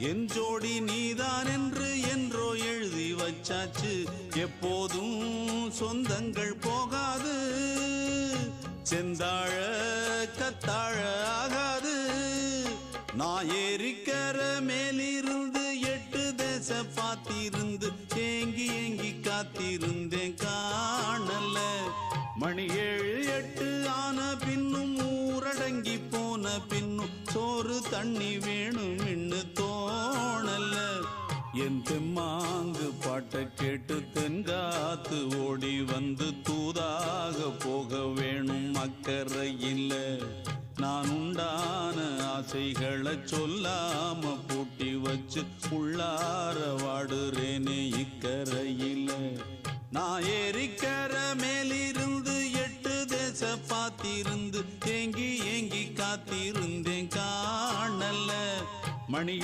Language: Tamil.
என் ஜோடி நீதான் என்று என்றோ எழுதி வச்சாச்சு. எப்போதும் சொந்தங்கள் போகாது. செந்தாழ கத்தாழ ஆகாது. நான் ஏறிக்கர மேலிருந்து எட்டு தேச பார்த்திருந்து ஏங்கி ஏங்கி காத்திருந்தேன் காணல. மணி ஏழு எட்டு ஆன பின்னும் ஊரடங்கி போன பின்னும் சோறு தண்ணி வேணும் இன்னு என் தெம்மாங்கு பாட்டை கேட்டு தென்காத்து ஓடி வந்து தூதாக போக வேணும் அக்கறையில் நான் உண்டான ஆசைகளை சொல்லாம பூட்டி வச்சு உள்ளார வாடுறேனே இக்கரையில் நான் ஏறிக்கர மேலிருந்து எட்டு தேச பார்த்திருந்து ஏங்கி ஏங்கி காத்திருந்தேன் காணல மணி